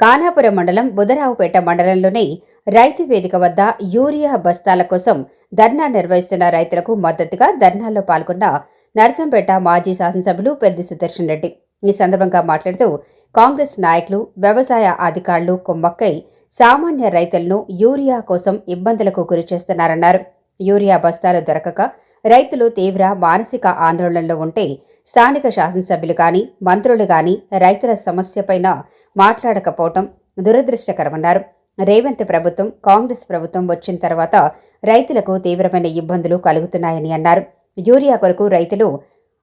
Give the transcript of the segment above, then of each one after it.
కానాపురం మండలం బుధరావుపేట మండలంలోని రైతు వేదిక వద్ద యూరియా బస్తాల కోసం ధర్నా నిర్వహిస్తున్న రైతులకు మద్దతుగా ధర్నాలో పాల్గొన్న నర్సంపేట మాజీ శాసనసభ్యులు పెద్ది సుదర్శన్ రెడ్డి. ఈ సందర్భంగా మాట్లాడుతూ కాంగ్రెస్ నాయకులు వ్యవసాయ అధికారులు కుమ్మక్కై సామాన్య రైతులను యూరియా కోసం ఇబ్బందులకు గురి చేస్తున్నారన్నారు. యూరియా బస్తాలు దొరకక రైతులు తీవ్ర మానసిక ఆందోళనలో ఉంటే స్థానిక శాసనసభ్యులు కానీ మంత్రులు కానీ రైతుల సమస్యపైన మాట్లాడకపోవటం దురదృష్టకరమన్నారు. రేవంత్ ప్రభుత్వం కాంగ్రెస్ ప్రభుత్వం వచ్చిన తర్వాత రైతులకు తీవ్రమైన ఇబ్బందులు కలుగుతున్నాయని అన్నారు. యూరియా కొరకు రైతులు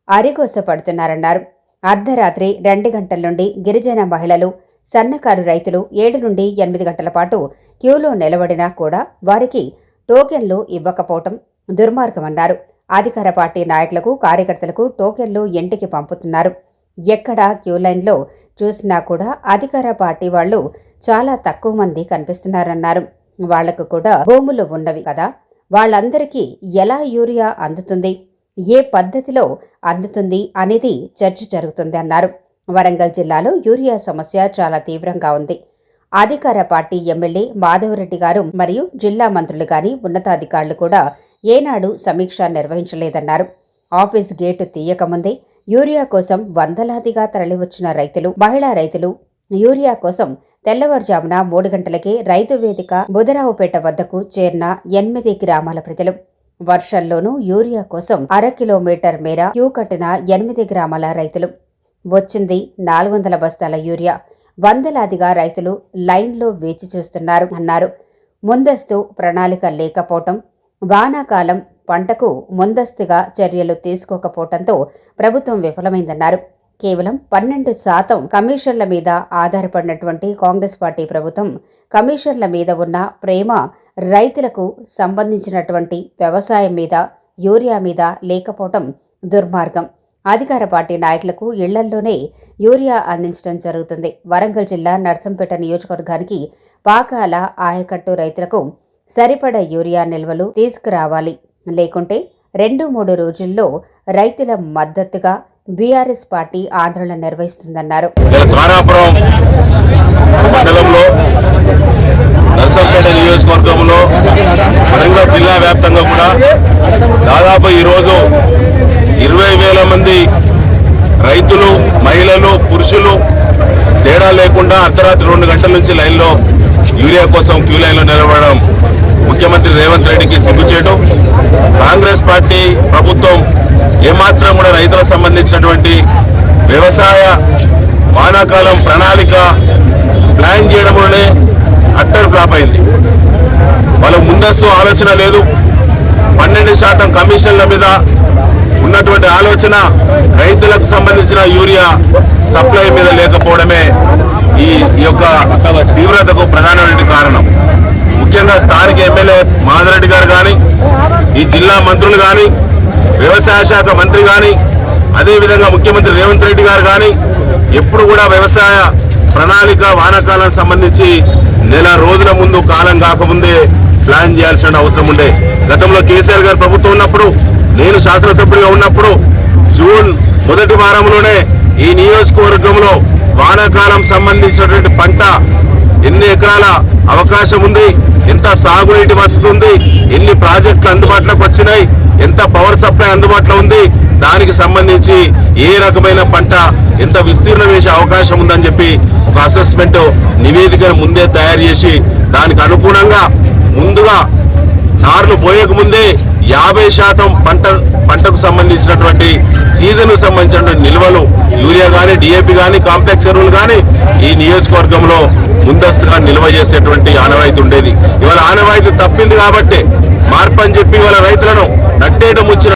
అరిగోసపడుతున్నారన్నారు. అర్ధరాత్రి రెండు గంటల నుండి గిరిజన మహిళలు సన్నకారు రైతులు ఏడు నుండి ఎనిమిది గంటల పాటు క్యూలో నిలబడినా కూడా వారికి టోకెన్లు ఇవ్వకపోవటం దుర్మార్గమన్నారు. అధికార పార్టీ నాయకులకు కార్యకర్తలకు టోకెన్లు ఇంటికి పంపుతున్నారు. ఎక్కడ క్యూలైన్లో చూసినా కూడా అధికార పార్టీ వాళ్ళు చాలా తక్కువ మంది కనిపిస్తున్నారన్నారు. వాళ్ళకు కూడా భూములు ఉన్నవి కదా వాళ్ళందరికీ ఎలా యూరియా అందుతుంది ఏ పద్ధతిలో అందుతుంది అనేది చర్చ జరుగుతుంది అన్నారు. వరంగల్ జిల్లాలో యూరియా సమస్య చాలా తీవ్రంగా ఉంది. అధికార పార్టీ ఎమ్మెల్యే మాధవరెడ్డి గారు మరియు జిల్లా మంత్రులు గాని ఉన్నతాధికారులు కూడా ఏనాడు సమీక్ష నిర్వహించలేదన్నారు. ఆఫీస్ గేటు తీయకముందే యూరియా కోసం వందలాదిగా తరలివచ్చిన రైతులు మహిళా రైతులు యూరియా కోసం తెల్లవారుజామున మూడు గంటలకే రైతు వేదిక బుధరావుపేట వద్దకు చేరిన ఎనిమిది గ్రామాల ప్రజలు. వర్షంలోనూ యూరియా కోసం అర కిలోమీటర్ మేర క్యూ కట్టిన ఎనిమిది గ్రామాల రైతులు. వచ్చింది నాలుగు వందల బస్తాల యూరియా. వందలాదిగా రైతులు లైన్లో వేచి చూస్తున్నారు అన్నారు. ముందస్తు ప్రణాళిక లేకపోవటం వానాకాలం పంటకు ముందస్తుగా చర్యలు తీసుకోకపోవడంతో ప్రభుత్వం విఫలమైందన్నారు. కేవలం పన్నెండు శాతం కమిషన్ల మీద ఆధారపడినటువంటి కాంగ్రెస్ పార్టీ ప్రభుత్వం కమిషన్ల మీద ఉన్న ప్రేమ రైతులకు సంబంధించినటువంటి వ్యవసాయం మీద యూరియా మీద లేకపోవటం దుర్మార్గం. అధికార పార్టీ నాయకులకు ఇళ్ళల్లోనే యూరియా అందించడం జరుగుతుంది. వరంగల్ జిల్లా నర్సంపేట నియోజకవర్గానికి పాకాల ఆయకట్టు రైతులకు సరిపడ యూరియా నిల్వలు తీసుకురావాలి. లేకుంటే రెండు మూడు రోజుల్లో రైతుల మద్దతుగా బీఆర్ఎస్ పార్టీ ఆందోళన నిర్వహిస్తుందన్నారు. నర్సంపేట నియోజకవర్గంలో వరంగల్ జిల్లా వ్యాప్తంగా కూడా దాదాపు ఈరోజు ఇరవై వేల మంది రైతులు మహిళలు పురుషులు తేడా లేకుండా అర్ధరాత్రి రెండు గంటల నుంచి లైన్లో యూరియా కోసం క్యూ లైన్లో నిలబడడం ముఖ్యమంత్రి రేవంత్ రెడ్డికి సిగ్గుచేయడం కాంగ్రెస్ పార్టీ ప్రభుత్వం ఏమాత్రం కూడా రైతులకు సంబంధించినటువంటి వ్యవసాయ వానాకాలం ప్రణాళిక ప్లాన్ చేయడంలోనే అట్టర్ ఫ్లాప్ అయింది. వాళ్ళ ముందస్తు ఆలోచన లేదు. పన్నెండు శాతం కమిషన్ల మీద ఉన్నటువంటి ఆలోచన రైతులకు సంబంధించిన యూరియా సప్లై మీద లేకపోవడమే ఈ యొక్క తీవ్రతకు ప్రధానమైన కారణం. ముఖ్యంగా స్థానిక ఎమ్మెల్యే మాధరెడ్డి గారు కానీ ఈ జిల్లా మంత్రులు కానీ వ్యవసాయ శాఖ మంత్రి కానీ అదేవిధంగా ముఖ్యమంత్రి రేవంత్ రెడ్డి గారు కానీ ఎప్పుడు కూడా వ్యవసాయ ప్రణాళిక వానాకాలం సంబంధించి నెల రోజుల ముందు కాలం కాకముందే ప్లాన్ చేయాల్సిన అవసరం ఉండే. గతంలో కేసీఆర్ గారు ప్రభుత్వం ఉన్నప్పుడు నేను శాసనసభ్యుడిగా ఉన్నప్పుడు జూన్ మొదటి వారంలోనే ఈ నియోజకవర్గంలో వానాకాలం సంబంధించినటువంటి పంట ఎన్ని ఎకరాల అవకాశం ఉంది? ఎంత సాగునీటి వసతి ఉంది? ఎన్ని ప్రాజెక్టులు అందుబాటులోకి వచ్చినాయి? ఎంత పవర్ సప్లై అందుబాటులో ఉంది? దానికి సంబంధించి ఏ రకమైన పంట ఎంత విస్తీర్ణం వేసే అవకాశం ఉందని చెప్పి ఒక అసెస్మెంట్ నివేదికను ముందే తయారు చేసి దానికి అనుగుణంగా ముందుగా నార్లు పోయక ముందే యాభై శాతం పంట పంటకు సంబంధించినటువంటి సీజన్కు సంబంధించినటువంటి నిల్వలు యూరియా కానీ డిఏపి కానీ కాంప్లెక్స్ ఎరువులు కానీ ఈ నియోజకవర్గంలో ముందస్తుగా నిల్వ చేసేటువంటి ఆనవాయితీ ఉండేది. ఇవాళ ఆనవాయితీ తప్పింది కాబట్టి మార్పు అని చెప్పి ఇవాళ రైతులను నట్టేయడం వచ్చిన